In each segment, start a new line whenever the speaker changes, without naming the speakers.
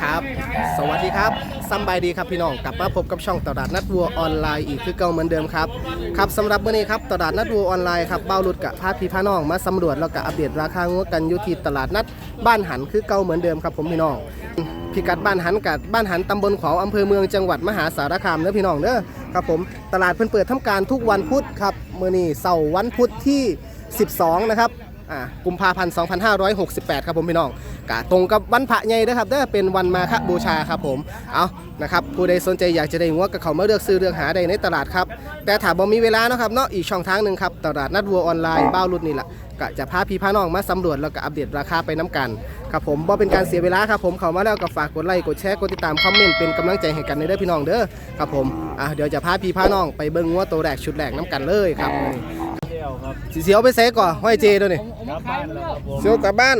ครับ สวัสดีครับสำบายดีครับพี่น้อง กลับมาพบกับช่องตลาดนัดวัวออนไลน์อีกคือเก่าเหมือนเดิมครับ ครับสำหรับวันนี้ครับตลาดนัดวัวออนไลน์ครับเบ้าหลุดกับพาพี่พาน้องมาสำรวจแล้วก็อัปเดตราคางัวกันอยู่ที่ตลาดนัดบ้านหันคือเก่าเหมือนเดิมครับผมพี่น้องพิกัดบ้านหันกับบ้านหันตำบลขวาวอำเภอเมืองจังหวัดมหาสารคามเด้อพี่น้องเด้อครับผมตลาดเพิ่นเปิดทำการทุกวันพุธครับมื้อนี้เสาร์วันพุธที่ 12 นะครับ อ่ากุมภาพันธ์2568 ครับผมพี่น้องกะตรงกับวันพระใหญ่นะครับเด้อเป็นวันมาฆบูชาครับผมเอานะครับผู้ใดสนใจอยากจะได้งัวกับเขามาเลือกซื้อเลือกหาได้ในตลาดครับแต่ถ้าบ่มีเวลาเนาะครับเนาะอีกช่องทางหนึ่งครับตลาดนัดวัวออนไลน์บ้าวรุ่นนี่แหละกะจะพาพี่พาน้องมาสำรวจแล้วก็อัปเดตราคาไปน้ำกันครับผมบ่เป็นการเสียเวลาครับผมเขามาแล้วก็ฝากกดไลค์กดแชร์กดติดตามคอมเมนต์เป็นกำลังใจให้กันในเด้อพี่น้องเด้อครับผมอะเดี๋ยวจะพาพี่พาน้องไปเบิ่งงัวตัวแรกชุดแรกน้ำกันเลยครับ
เที่ยวครับ
สิเสียวไปเซก่อนห้อยเจตัวนี้
กลับบ้านแล้วครับผม
เสียวกลับบ้าน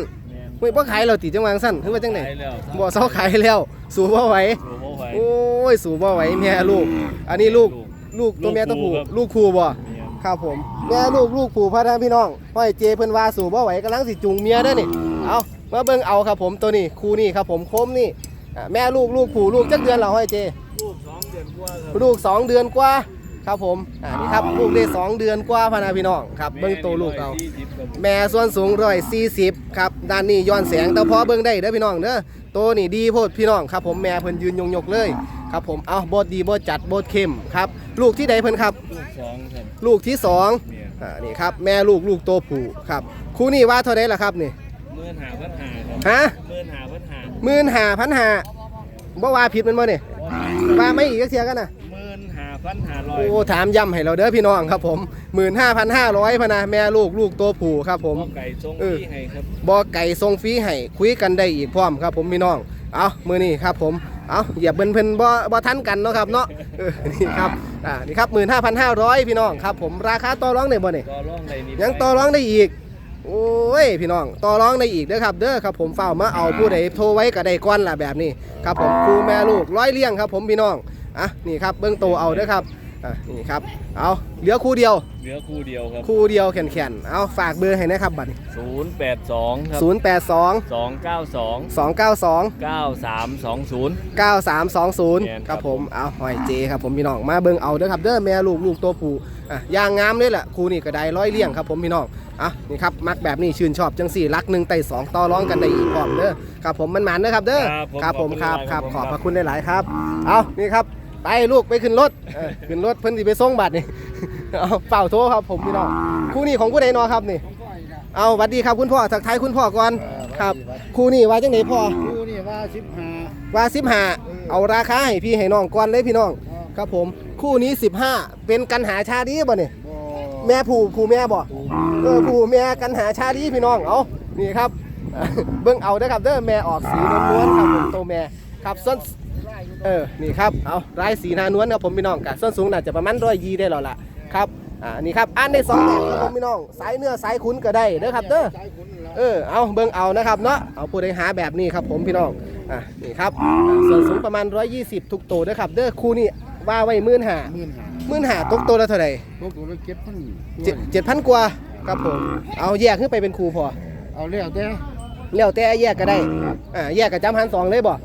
เฮ้ยบ่ขายเราติจังหวังสั้นคือว่าจังได
ไปแล้ว
บ่เซาขายแล้ว สู้บ่ไหว
ดูโมไหว
โอ้ย สู้บ่ไหวแม่ลูก อันนี้ลูก ลูกตัวแม่ตัวผู้ลูกครูบ่
เนี่ย
ครับผม แม่ลูกลูกผู้พ่อท่านพี่น้องห้อยเจเพิ่นว่าสู้บ่ไหวกำลังสิจูงเมียเด้อนี่ เอามาเบิ่งเอาครับผมตัวนี้คู่นี่ครับผมโคมนี่อ่าแม่ลูกลูกผู้ลูกจักเดือนแล้วห้อยเจ
ลูกสองเดือนกว่าครับ
ลูก2เดือนกว่า ครับผมอ่านี่ครับลูกได้สองเดือนกว่าพะนาพี่น้องครับเบิ่งตัวลูกเอา
แม่นี่ร้ยสี่สิบครับผม
แม่ส่วนสูงร้อยสี่สิบครับด้านนี้ย้อนแสงแต่พอเบิ่งได้เด้อพี่น้องเด้อตัวนี่ดีโพดพี่น้องครับผมแม่เพิ่นยืนยงยกๆเลยครับผมเอาบดดีบดจัดบดเข้มครับลูกที่ใดเพิ่นครับ
ลูกสองครับ
ลูกที่สอง
เนี่ย
อ่านี่ครับแม่ลูกลูกโตวผู้ครับคู่นี้ว่าเท่าไดล่ะครับนี่
เมื่อนหาพันหาครับ
ฮะ
เมื่อนหาพันหา
หมื่นห้าพันห้าบ่ว่าผิดแมันบ่นี่ว่าไม่อีกจักเทียกันนะ
เมื่อนหา พันหาร้อย
โอ้ถามย้ำให้เราเด้อพี่น้องครับผมหมื่นห้าพันห้าร้อยพะนะแม่ลูกลูกโตวผู้ครับผม
พ่อไก่ทรง
เออ
ที่ให้ครับ
บ่อไก่ทรงฟรีให้คุยกันได้อีกพร้อมครับผมพี่น้อง เอามือนี่ครับผม เอาอย่าเพิ่นเพิ่นบ่บ่ทันกันเนาะครับเนาะเออนี่ครับ อ่า นี่ครับ15,500พี่น้องครับผม ราคาต่อรองได้บ่นี่
ต่อร่องใดนี่
ยังต่อรองได้อีก โอ้ยพี่น้องต่อรองได้อีกเด้อครับ เด้อครับผมเฝ้ามาเอาผู้ใดโทรไว้ก็ได้ก่อนล่ะแบบนี้ ครับผมครูแม่ลูกร้อยเลี้ยงครับผมพี่น้อง อะนี่ครับเบิ่งโตเอาเด้อครับอะนี่ครับเอาเหลือคู่เดียว
เหลือคู่เดียวครับ
คู่เดียวแข็งๆเอาฝากเบอร์ให้นะครับบัดนี้
ศูนย์แปดสองครับ
082
สองเก้าสอง
292
เก้าสามสองศูนย์แม่น
9320 ครับผมเอาหอยเจครับผมพี่น้องมาเบิ่งเอาเด้อครับเด้อแม่ลูกลูกตัวผู้อะย่างงามเลยแหละครูนี่ก็ได้ร้อยเลี้ยงครับผมพี่น้องอะนี่ครับมักแบบนี้ชื่นชอบจังสี่รักหนึ่งไต่สองต่อร้องกันได้อีกพร้อมเด้อครับผมมันหมันเด้อครับเด้อ
ครับผม
ครับผม
ขอบคุณ
ครับ
หลาย
ครับ
ครับ
ขอบพระคุณหลายๆครับ เอานี่ครับ ไปลูกไปขึ้นรถเออขึ้นรถเพิ่นสิไปส่งบัตรนี่เอาเป่าโทรครับผมพี่น้องครูนี่ของผู้ใดเนอครับนี่เอาสวัสดีครับคุณพ่อทักทายคุณพ่อก่อนครับครูนี่ว่าจังไหนพ่อ
คู่นี่ว่าสิบห้า
ว่าสิบห้าเอาราคาให้พี่ให้น้องก่อนเลยพี่น้องครับผมคู่นี้ 15 เป็นกันหาชาดีบ่เนี่ย
บ่
แม่ผู้ผู้แม่บ่เออผู้แม่กันหาชาดีพี่น้องเอานี่ครับ เบิ่งเอาเด้อครับเด้อแม่ออกสีล้วนๆครับผมโตวแม่ครับส่วน เออ นี่ครับ เอาลายสีหนานวลครับผมพี่น้องกับส่วนสูงน่าจะประมาณร้อยยีได้แล้วล่ะครับ อ่า นี่ครับอ่านได้สองแบบครับผมพี่น้อง สายเนื้อสายขุนก็ได้เด้อครับเด้อ
สายขุนละ
เออ เอาเบิ่งเอานะครับเนาะ เอาผู้ใดหาแบบนี้ครับผมพี่น้อง อะนี่ครับอ่าส่วนสูงประมาณ 120 ทุกตัวนะครับ เด้อคู่นี่ว่าไว้หมื่นหา
หมื่นห้า
หมื่นหาตกตัวละเท่าไหร่
พวกตัวละเก็บพัน
เจ็ดเจ็ดพันกว่า ครับผม เอาแยกขึ้นไปเป็นครูพอ
เอาแล้วแต่
แล้วแต่แยกก็ได้ อ่า แยกกับจำหันสองเลยบ่เ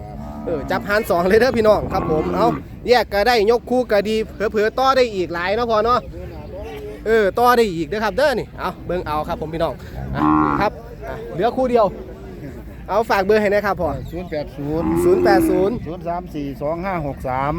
ออจับหันสองเลยเด้อพี่น้องครับผมเอาแยกก็ได้ยกคู่ก็ดีเผลอๆต่อได้อีกหลายเนาะพอเนาะเออต่อได้อีกเด้อครับเด้อนี่เอาเบิ่งเอาครับผมพี่น้องครับเหลือคู่เดียว เอาฝากเบอร์ให้นะครับพ่อ
ศูนย์แปดศูนย์
080
ศูนย์สามสี่สองห้าหกสาม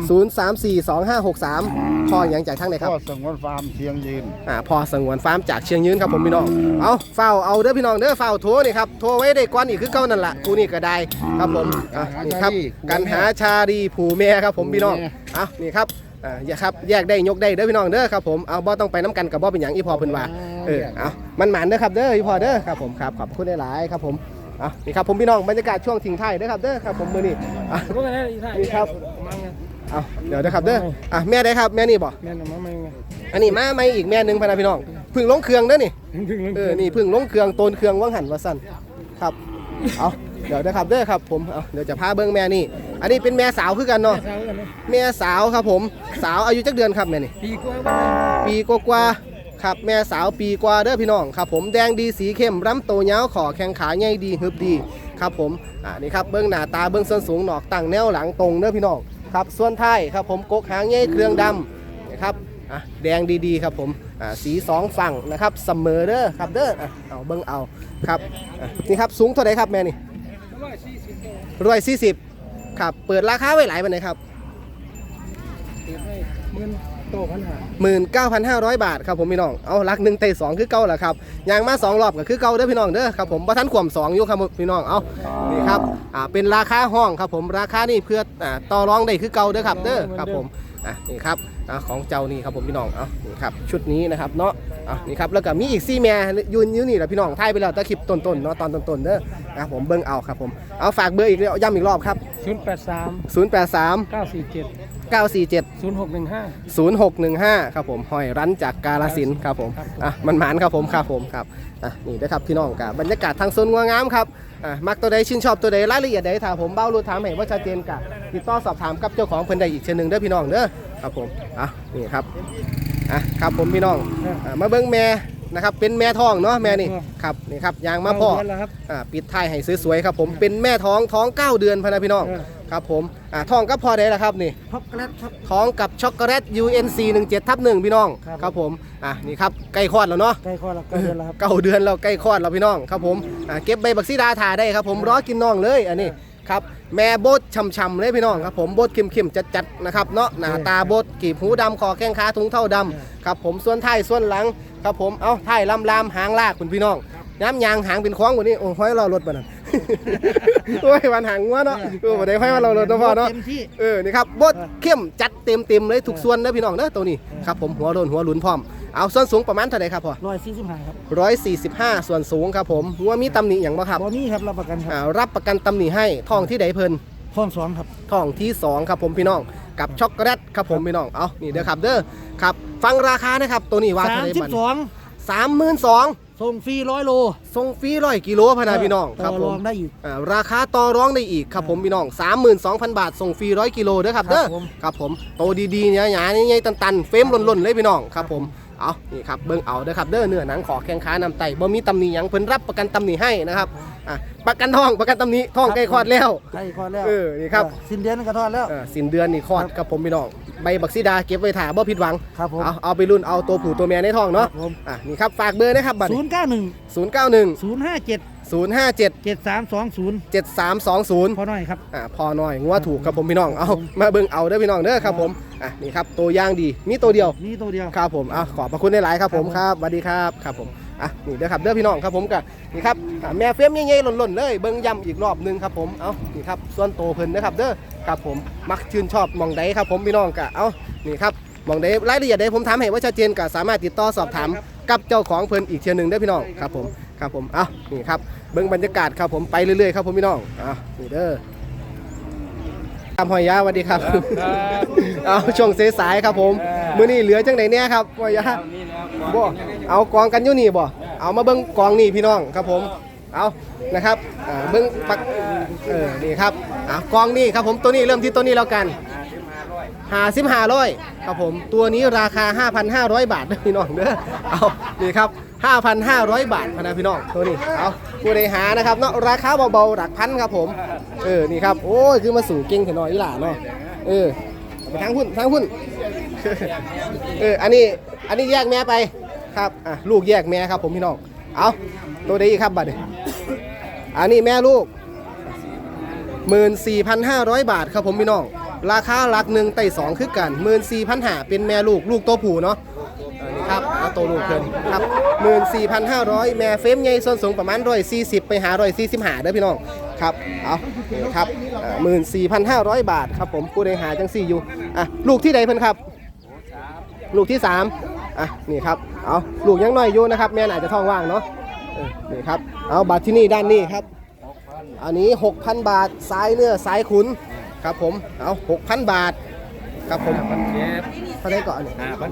0342563พ่อหยังจากทางไหนครับ
ก็สงวนฟาร์มเชียงยืน
อ่าพ่อสงวนฟาร์มจากเชียงยืนครับผมพี่น้องเอาเฝ้าเอาเด้อพี่น้องเด้อเฝ้าโทรนี่ครับโทรไว้ได้ก่อนอีกคือเก่านั่นล่ะกูนี่ก็ได้ครับผมอะนี่ครับกันหาชาดีผูแม่ครับผมพี่น้องเอานี่ครับอ่าอย่าครับแยกได้ยกได้เด้อพี่น้องเด้อครับผมเอาบ่ต้องไปน้ำกันกับบ่เป็นหยังอีพอเพิ่นว่าเออเอามันหมันเด้อครับเด้ออีพอเด้อครับผมครับขอบคุณหลายๆครับผม อะนี่ครับผมพี่น้องบรรยากาศช่วงทิ้งท้ายเด้อครับเด้อครับผมมื้อนี้อะนี่ครับเอาเดี๋ยวนะครับเด้ออะแม่ได้ครับแม่นี่บ่
แม่นมาไม่ไง
อันนี้มาไม่อีกแม่หนึงพะนะพี่น้องเพึ่งลงเครื่องเด้อนี่เออ นี่เพึ่งลงเครื่องโตนเครื่องว่างหันว่าสั้นครับ เอาเดี๋ยวนะครับเด้อครับผมเอาเดี๋ยวจะพาเบิ้งแม่นี่ อันนี้เป็นแม่สาวคือกันเนาะแม่สาวครับผม สาวอายุจักเดือนครับแม่นี่
ปีกว่า
ปีกว่าๆ ครับแม่สาวปีกว่าเด้อพี่น้องครับผมแดงดีสีเข้มรำโตวยาขอแข้งขาใหญ่ดีฮึบดีครับผมอ่านี่ครับเบื้องหน้าตาเบื้องส่วนสูงหนอกตั้งแนวหลังตรงเด้อพี่น้องครับส่วนท้ายครับผมกกหางใหญ่เครื่องดำนะครับอะแดงดีๆครับผมอ่าสีสองฝั่งนะครับเสมอเด้อครับเด้ออะเอาเบิ้องเอาครับอะนี่ครับสูงเท่าไหร่ครับแม่นี่ร้อยสี่สิบครับเปิดราคาไว้หลายปานไหนครับ
หมื่นโตพันหา
หมื่น เก้าพันห้าร้อยบาทครับผมพี่น้อง เอาลักหนึ่งเตะสองคือเก่าแหละครับยางมาสองรอบก็คือเก่าเด้อพี่น้องเด้อครับผมประทันขวมสองอยู่ครับพี่น้อง เอานี่ครับ อ่า เป็นราคาห้องครับผม ราคานี่เพื่อ อ่า ต่อรองได้คือเก่าเด้อครับเด้อครับผม อะนี่ครับอ่าของเจ้านี่ครับผมพี่น้อง เอานี่ครับ ชุดนี้นะครับเนาะ อะนี่ครับ แล้วก็มีอีกซี่แม่ยืนอยู่นี่แหละพี่น้องถ่ายไปแล้วแตะคลิปต้นๆเนาะตอนต้นๆเด้อนะครับผมเบิ่งเอาครับผม เอาฝากเบอร์อีกแล้วย้ำอีกรอบครับ
ศูนย์แปดสาม
083
เก้าสี่เจ็ด
947
ศูนย์หกหนึ่งห้า
0615 ครับผมหอยรั้นจากกาลสินธุ์ครับผม
ครับผม
อะมันหมานครับผมครับผมครับอะนี่นะครับพี่น้องกับบรรยากาศทางโซนงัวงามครับอะมักตัวใดชื่นชอบตัวใดรายละเอียดใดถ้าผมเบ้ารู้ถามให้ว่าชัดเจนกับติดต่อสอบถามกับเจ้าของเพิ่นใดอีกเช่นหนึ่งเด้อพี่น้องเด้อครับผมอะนี่ครับอะครับผมพี่น้องอะมาเบิ้งแม่ นะครับเป็นแม่ท้องเนาะแม่นี่ครับนี่ครับยางมาพ่อ
แล้วครับ
อ่าปิดท้ายให้สวยๆครับผมเป็นแม่ท้องท้อง 9 เดือนพะนะพี่น้อง
เออ
ครับผมอ่าท้องก็พอได้แล้วครับนี่
ท็อปเกรดครับ
ท้องกับช็อกโกแลต UNC 17ทับหนึ่งพี่น้อง
ครับ
ครับผมอะนี่ครับใกล้คลอดแล้วเนาะ
ใกล้คลอดแล้วใกล้เดือนแล้วครับ
เก้าเดือนแล้วใกล้คลอดแล้วพี่น้องครับผมอะเก็บใบบักซีดาถ่าได้ครับผมรอกินน้องเลยอันนี้ครับแม่โบดช่ำๆเลยพี่น้องครับผมโบดเข้มๆจัดๆนะครับเนาะหน้าตาโบดกีบหูดำคอแข้งขาถุงเท่าดำครับผมส่วนท้ายส่วนหลัง ครับผม เอาท้ายลำลามหางลากคุณพี่น้อง น้ำยางหางเป็นคล้องกว่านี้ โอ้ห้อยรอรถป่ะนั่นโอ้ยวันหางงัวเนาะโอ้บ่ได้ห้อยว่ารอรถเนาะพ่อเนาะ
เต็มที่
เออ นี่ครับบดเข้มจัดเต็มเต็มๆเลยทุกส่วนนะพี่น้องเด้อตัวนี้ ครับผมหัวโดนหัวหลุนพร้อม เอาส่วนสูงประมาณเท่าไหร่ครับพ่อ
ร้อยสี่สิบห้าครับ
ร้อยสี่สิบห้าส่วนสูงครับผมหัวมีตำหนิอย่างบ่ครับ
บอมี่ครับรับประกันค
อ่า
รับ
รับประกันตำหนิให้ทองที่ใดเพิ่น
ห้องสองครับ
ทองที่สองครับผมพี่น้องกับช็อกโกแลตครับผมพี่น้องเอานี่เด้อครับเด้อครับ ฟังราคานะครับตัวนี้ว่า
สา
เท่ามไหร่
สิ
บั
บ
ด
สอง
สามหมื่นสอง
ส่งฟรีร้อยโล
ส่งฟรีร้อยกิโลพะนะพี่น้องครับ
ต่
ผ
ร
ม
องได้อีก
อ่าราคาต่อรองได้อีกครับผมพี่น้อง 32,000 บาท ส่งฟรีร้อยกิโลเด้อครับเด้อ
ครับผม
ครับผมโตดีๆเนี่ยหยาๆใหญ่ๆตันๆ เฟรมหล่นๆ เลยพี่น้องครับผม เอานี่ครับเบิ่งเอาเด้อครับเด้อเนื้อหนังขอแข้งขานำไตบ่มีตำหนิหยังเพิ่นรับประกันตำหนิให้นะครับอะประกันทองประกันตำหนิทองใกล้คลอดแล้ว
ใกล้คลอดแล้ว
เออนี่ครับ
เออสิ้นเดือนก็ทอดแล้ว
เออสิ้นเดือนนี่คลอดครับผมพี่น้องใบบักซีดาเก็บไว้ถ่าบ่ผิดหวัง
ครับผม
เอาเอาไปรุ่นเอาตัวผู้ตัวเมียในท้องเนาะ
ครับผม
อะนี่ครับฝากเบอร์นะครับบัตร
ศูนย์เก้าหนึ่ง
091
ศูนย์ห้าเจ็ด
057
เจ็ดสามสองศูนย์
7320
พอหน่อยครับ
อ่าพอหน่อยงัวถูกครับผมพี่น้อง เอามาเบิ่งเอาเด้อพี่น้องเด้อครับผม อะนี่ครับตัวอย่างดี มีตัวเดียว
นี่ตัวเดียว
ครับผมอะขอบพระคุณหลายๆครับผม
ค
ค
รั
รั
บบผม
สวัสดีครับ ครับผม อะ นี่เด้อครับ เด้อพี่น้องครับผมกับนี่ครับอะแม่เฟียมใหญ่ๆหล่นๆ เลย เบิ่งย้ำอีกรอบหนึงครับผม เอานี่ครับ ส่วนโตเพิ่นนะครับเด้อ ครับผม มักชื่นชอบหมองใดครับผมพี่น้องกะเอานี่ครับหมองใดรายละเอียดใดผมถามให้ว่าชัดเจนก็สามารถติดต่อสอบถามกับเจ้าของเพิ่นอีกเทียหนึงเด้อพี่น้อง ครับผม ครับผม เอานี่ครับ เบิ่งบรรยากาศครับผมไปเรื่อยๆครับผมพี่น้องอะนี่เด้อครับหอยยาสวัสดีครับเอาช่วงสายๆครับผมมื้อนี้เหลือจังไหนเนี่ยครับหอยยาบ่เอากองกันอยู่นี่บ่เอามาเบิ่งกองนี่พี่น้องครับผมเอานะครับอ่าเบิ่งปักเออนี่ครับอ่ากองนี่ครับผมตัวนี้เริ่มที่ตัวนี้แล้วกันหาสิบห้าร้อยครับผมตัวนี้ราคา 5,500 บาทเด้อพี่น้องเด้อเอานี่ครับ 5,500 บาทพะนะพี่น้องตัวนี้เอาผู้ใดหานะครับเนาะราคาเบาๆหลักพันครับผมเออนี่ครับโอ้ยคือมาสู่เก่งแต่น้อยอีหล่าเนาะเออเอาไปทางหุ้นทางหุ้นเอออันนี้อันนี้แยกแม่ไปครับอะลูกแยกแม่ครับผมพี่น้องเอาตัวใดอีกครับบัดนี้อันนี้แม่ลูก 14,500 บาทครับผมพี่น้องราคาหลักหนึ่งไต่สองคือกัน14,500เป็นแม่ลูกลูกตัวผู้เนาะ ครับเอาตัวลูกเพิ่นครับ14,500 แม่เฟรมใหญ่ส่วนสูงประมาณ140 ไปหา145เด้อพี่น้องครับเอานี่ครับอ่า14,500 บาทครับผมผู้ใดหาจังสี่อยู่อะลูกที่ใดเพิ่นครับ ลูกที่3อะ นี่ครับ เอาลูกยังน้อยอยู่นะครับ แม่น่าจะท้องว่างเนาะเออนี่ครับ เอาบัตรที่นี่ด้านนี้ครับ อันนี้ 6,000 บาทสายเนื้อสายขุน ครับผม เอา6,000 บาท ครับผม
พันเจ็ด
เท่าไหร่ก่อน
ห้าพัน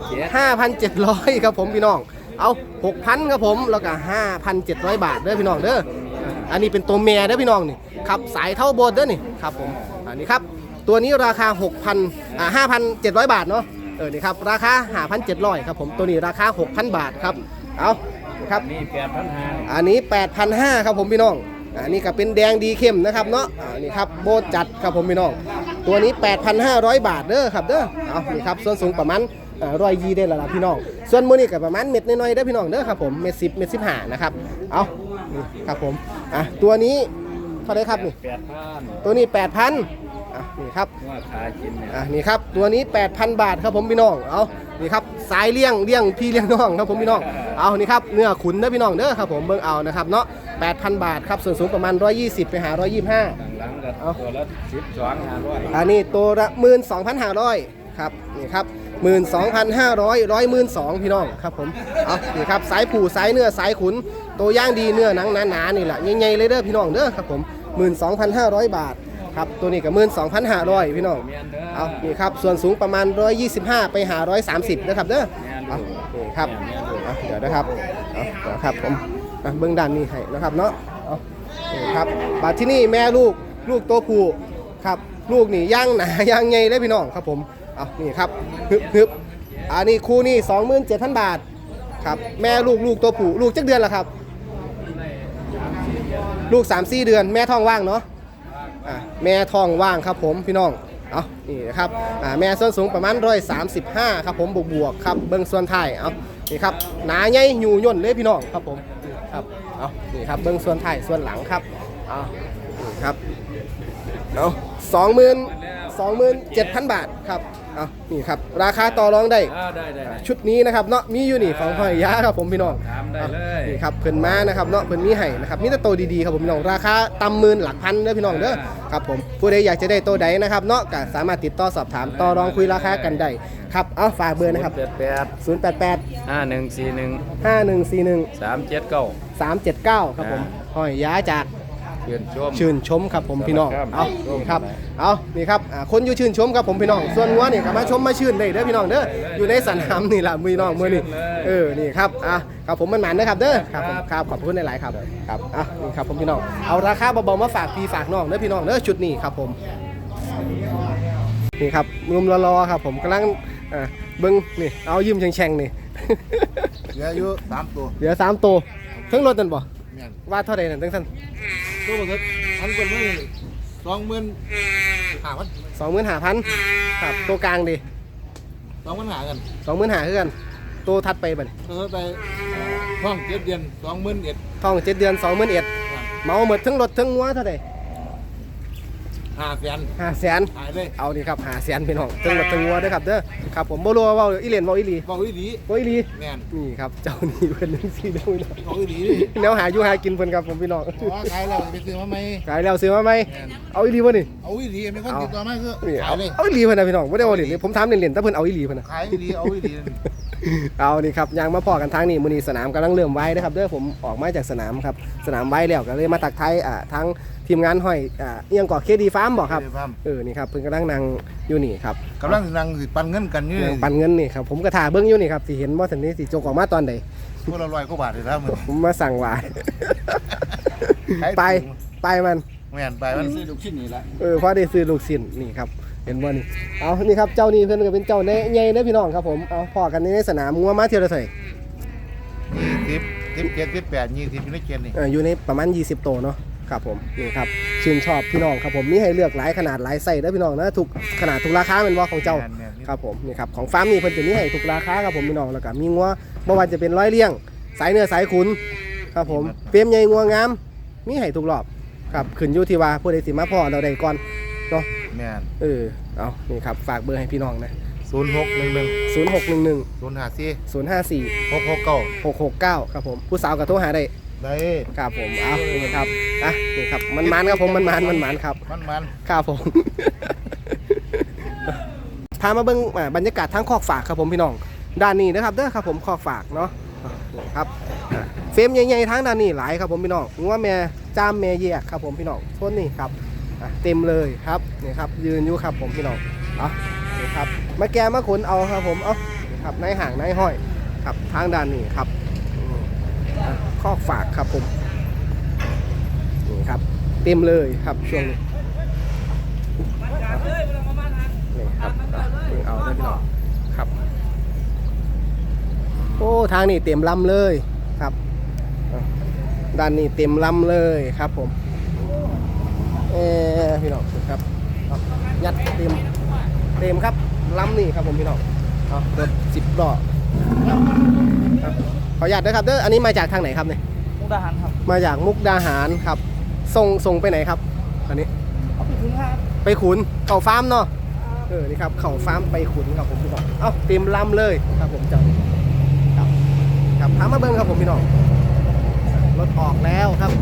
เจ็ด
5,700ครับผมพี่น้อง เอา6,000ครับผมแล้วก็5,700บาทเด้อพี่น้องเด้อ อันนี้เป็นตัวเมียเด้อพี่น้องนี่ครับสายเท่าโบนเด้อนี่ครับผม อันนี้ครับตัวนี้ราคา6,000อ่า5,700บาทเนาะ เออนี่ครับราคา5,700ครับผมตัวนี้ราคา6,000บาทครับ เอาครับ
นี่แปดพันห้า
อันนี้8,500ครับผมพี่น้องอันนี้ก็เป็นแดงดีเข้มนะครับเนาะอ่านี่ครับโบจัดครับผมพี่น้อง ตัวนี้ 8,500 บาทเด้อครับเด้อเอานี่ครับส่วนสูงประมาณร้อยยีได้แล้วล่ะพี่น้อง ส่วนมือนี่ก็ประมาณเม็ดน้อยๆเด้อพี่น้องเด้อครับผมเม็ดสิบเม็ดสิบห้านะครับ เอานี่ครับผมอะตัวนี้เท่าไหรครับนี่
แปดพัน
ตัวนี้8,000อะนี่ครับ
ว่าขากินเนี่ย
อะนี่ครับตัวนี้8,000บาทครับผมพี่น้องเอานี่ครับสายเลี้ยงเลี้ยงพี่เลี้ยงน้องครับผมพี่น้องเอานี่ครับเนื้อขุนเด้อพี่น้องเด้อครับผมเบิ่งเอานะครับเนาะ8,000บาทครับส่วนสูงประมาณ120ไปหา125
หลั งๆก็
เอา
ตัวละสิบสองห้าร้อย
อันนี้ตัวละ12,500ครับนี่ครับ12,500ร้อยหมื่นสองพี่น้องครับผมเอานี่ครับสายผูสายเนื้อสายขุนตัวย่างดีเนื้อหนังหนาๆนี่แหละใหญ่ๆเลยเด้อพี่น้องเด้อครับผม12,500บาทครับตัวนี้ก็12,500พี่น้าร้อง
เมียนเด้อ
เอานี่ครับส่วนสูงประมาณ125ไปหา130นะครับเด้อเอานี่ครับเดี๋ยวนะครับเอาเดี๋ยวครับผมเบื้องด้านนี้ให้นะครับเนาะเอานี่ครับบัดที่นี่แม่ลูก ลูกตัวผู้ครับลูกนี่ย่างหนาย่างใหญ่เลยพี่น้องครับผมเอานี่ครับฮึบฮึบอันนี้คู่นี่27,000บาทครับแม่ลูกลูกตัวผู้ลูกจักเดือนละครับ ลูก3-4เดือน แม่ท้องว่างเนาะอะแม่ทองว่างครับผมพี่น้องเอานี่นะครับอ่าแม่ส้นสูงประมาณร้อยสามสิบห้าครับผมบวกบวกครับเบิ้งส่วนไทยเอานี่ครับหนาใหญ่อยู่ย่นเลยพี่น้องครับผมครับเอานี่ครับเบิ้งส่วนไทยส่วนหลังครับเอานี่ครับ เอาสองหมื่นสองหมื่นเจ็ดพันบาทครับเอานี่ครับ ราคาต่อรองได้
อ่าได้ได้
อ่า
ได้
ชุดนี้นะครับเนาะมีอยู่นี่ของหอยยาครับผมพี่น้อง
ถามได้เลย
นี่ครับเพิ่นมานะครับเนาะเพิ่นมีให้นะครับมีแต่โตวดีๆครับผมพี่น้องราคาต่ำหมื่นหลักพันเด้อพี่น้องเด้อครับผมผู้ใดอยากจะได้โตวใดนะครับเนาะก็สามารถติดต่อสอบถามต่อรองคุยราคากันได้ครับเอาฝากเบอร์นะครับ
แปดแปด
088
ห้าหนึ่งสี่หนึ่ง
5141
สามเจ็ดเก้า
379 ครับผมหอยยาจาก
เพื่อนชม
ชื่นชมครับผมพี่น้อง
ครับ
เอานี่ครับเอานี่ครับอ่าคนอยู่ชื่นชมครับผมพี่น้อง ส่วนงัวนี่ก็มาชมมาชื่นได้เด้อพี่น้องเด้ออยู่ในสนามนี่ล่ะพี่น้องมื้อนี้เออนี่ครับอะครับผมมันหมันนะครับเด้อครับผมครับขอบคุณหลายๆครับครับอะนี่ครับผมพี่น้องเอาราคาเบาๆมาฝากพี่ฝากน้องเด้อพี่น้องเด้อชุดนี้ครับผมนี่ครับรุมรอๆครับผมกำลังอ่าเบิ้งนี่เอายิ้มแฉ่งๆนี่
เหลืออายุสามตัว
เหลือสามตัวเทั้งรถนั่นบ่
แม่น
ว่าเท่าใดนั่นทั้งสั้น
ตัวบักเกิดอันเป็นไม่สองหมื่นห้าพัน
สองหมื่นห้าพันครับตัวกลางดิ
สองหมื่นห้ากัน
สองหมื่นห้าคือกันตัวทัดไปบัดนี้
เออไปห้องเจ็ดเดือนสองหมื่นเอ็ด
ท้องเจ็ดเดือนสองหมื่นเอ็ดเมาหมดทั้งรถทั้งงัวเท่าไหร่
ห้าแสน
ห้าแสน
หายเลย
เอานี่ครับห้าแสนพี่น้องทั้งรถทั้งงัวเด้อครับเด้อครับผมบ่รู้ว่าเว้าอีเหรียญเว้าอีหลี
บอกวิธี
เว้าอีหลี
แม่น
นี่ครับเจ้านี่เพิ่นนึงสิเด้อพี่น้อง
บอกวิธีนี่
แล้วหาอยู่หากินเพิ่นครับผมพี่น้อง
เพราะว่าขายเราไปซื้อมาไหม
ขายแล้วซื้อมาไหม
แม่น
เอาอีหลีบ่นี่
เอาวิธีไม่ค่อยติดต่อมาคือ
นี่
ขา
เอา
ยเลย
เอาอีหลีเพิ่นนะพี่น้องบ่ได้เอาเหรียญนี่ผมถามเล่นๆแต่เพิ่นเอาอีหลีเพิ่นน่ะ
ขายวิธีเอาวิธี
เอานี่ครับยางมาพอกันทางนี้มือนี้สนามกำลังเริ่มไว้นะครับเด้อผมออกมาจากสนามครับสนามไว้แล้วก็เลยมาตักไทายอ่าทั้งทีมงานห้อยอ่าเอียงก่อเคดีฟาร์มบอกครับ
เคดีฟาร์ม
เออนี่ครับเพิ่นกำลังนั่งอยู่นี่ครับ
กำลังนั่งสิปันเงินกันอยู่
นั่งปันเงินนี่ครับผมก็ถ่าเบิ้งอยู่นี่ครับสิเห็นว่าสันนี้สิจกออกมาตอนใด
คนละร้อยกว่าบาทเลยครับมึง
ผมมาสั่งหวาย
ขาย
ไป
ถุง
ไปมัน
แม่นไปมัน
ซื้อลูกชิ้นนี่ละ
เออพอได้ซื้อลูกชิ้นนี่ครับ เห็นบ่นี่เอานี่ครับเจ้านี่เพิ่นก็เป็นเจ้าในใหญ่เด้อพี่น้องครับผมเอาพอกันในสนามงัวมาเที่ยวละเท่าไหร่
ยี่สิบสิบเจ็ดสิบแปดยี่สิบอยู่ในเกณฑ์นี่
เอ่ออยู่ในประมาณ 20 โตวเนาะครับผมนี่ครับชื่นชอบพี่น้องครับผมมีให้เลือกหลายขนาดหลายไส้เด้อพี่น้องนะทุกขนาดทุกราคาเป็นว่าของเจ้า
แม่นแม่น
ครับผมนี่ครับของฟาร์มนี่เพิ่นจะมีให้ทุกราคาครับผมพี่น้องแล้วก็มีงัวบ่ว่าจะเป็นร้อยเลี้ยง สายเนื้อสายขุนครับผมเปรียมใหญ่งัวงามมีให้ทุกรอบครับขึ้นอยู่ที่ว่าผู้ใดสิมาพ่อเราได้ก่อนเนาะ
แม่น
เออเอานี่ครับฝากเบอร์ให้พี่น้องนะ
ศูนย์หกหนึ่งหนึ่ง
0611
ศูนย์ห้าสี่
054
หกหกเก้า
669 ครับผม ผู้สาวก็โทรหาได้
ได้
ครับผมเอานี่ครับอะนี่ครับมันมันครับผมมันมันมันมันครับ
มันมัน
ครับผม พามาเบิ่งอ่าบรรยากาศทั้งคอกฝากครับผมพี่น้อง ด้านนี้นะครับเด้อครับผมคอกฝากเนาะอะนี่ครับอะเฟรมใหญ่ๆทั้งด้านนี้หลายครับผมพี่น้องงัวแม่จามแม่แยกครับผมพี่น้องโซนนี้ครับอะ เต็มเลยครับนี่ครับยืนอยู่ครับผมพี่น้องเอานี่ครับมาแกมาขนเอาครับผมเอานี่ครับในห่างในห้อยครับทางด้านนี้ครับอืมอะคอกฝากครับผมนี่ครับเต็มเลยครับช่วงนี้นี่ครับอะเบิ่งเอาได้พี่น้องครับ โอ้ทางนี้เต็มลำเลยครับด้านนี้เต็มลำเลยครับผม พี่น้องครับเอายัดเต็มเต็มครับล้ำนี่ครับผมพี่น้องเอารถสิบล้อครับครับขออนุญาตด้วยครับเด้ออันนี้มาจากทางไหนครับเนี่ย
มุกดาหารครับ
มาจากมุกดาหารครับส่งส่งไปไหนครับ อันนี้
เอาไปถึงครับ
ไปขุนเข่าฟาร์มเนาะเออนี่ครับเข่าฟาร์มไปขุนครับผมพี่น้องเอ้าเต็มลำเลยครับผมเจ้านี่ครับครับพามาเบิ้งครับผมพี่น้องรถออกแล้วครับ